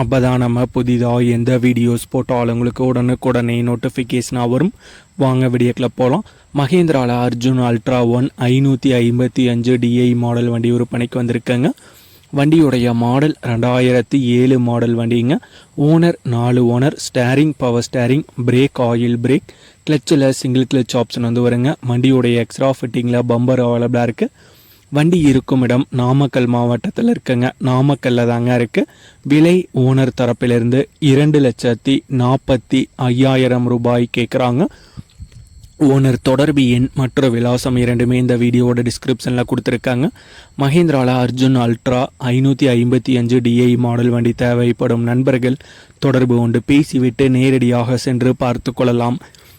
அப்போ தான் நம்ம புதிதாக எந்த வீடியோஸ் போட்டாலும் உங்களுக்கு உடனுக்குடனே நோட்டிஃபிகேஷனாக வரும். வாங்க வீடியோக்கில் போகலாம் மகேந்திராவில் அர்ஜுன் அல்ட்ரா ஒன் ஐநூற்றி ஐம்பத்தி அஞ்சு டிஐ மாடல் வண்டி விற்பனைக்கு வந்திருக்கேங்க. வண்டியுடைய மாடல் ரெண்டாயிரத்தி ஏழு மாடல் வண்டிங்க. ஓனர் நாலு owner steering power steering brake oil brake கிளச்சில் single clutch option வந்து வருங்க. வண்டியுடைய எக்ஸ்ட்ரா ஃபிட்டிங்கில் பம்பர் அவைலபிளாக இருக்குது வண்டி இருக்கும் இடம் நாமக்கல் மாவட்டத்தில் இருக்குங்க. நாமக்கல்ல தாங்க இருக்கு. விலை ஓனர் தரப்பிலிருந்து இரண்டு லட்சத்தி நாற்பத்தி ஐயாயிரம் ரூபாய் கேட்குறாங்க ஓனர் தொடர்பு எண் மற்றும் விலாசம் இரண்டுமே இந்த வீடியோவோட டிஸ்கிரிப்ஷனில் கொடுத்துருக்காங்க. மஹேந்திரால அர்ஜுன் அல்ட்ரா ஐநூற்றி ஐம்பத்தி அஞ்சு டிஐ மாடல் வண்டி தேவைப்படும் நண்பர்கள் தொடர்பு கொண்டு பேசிவிட்டு நேரடியாக சென்று பார்த்து கொள்ளலாம்.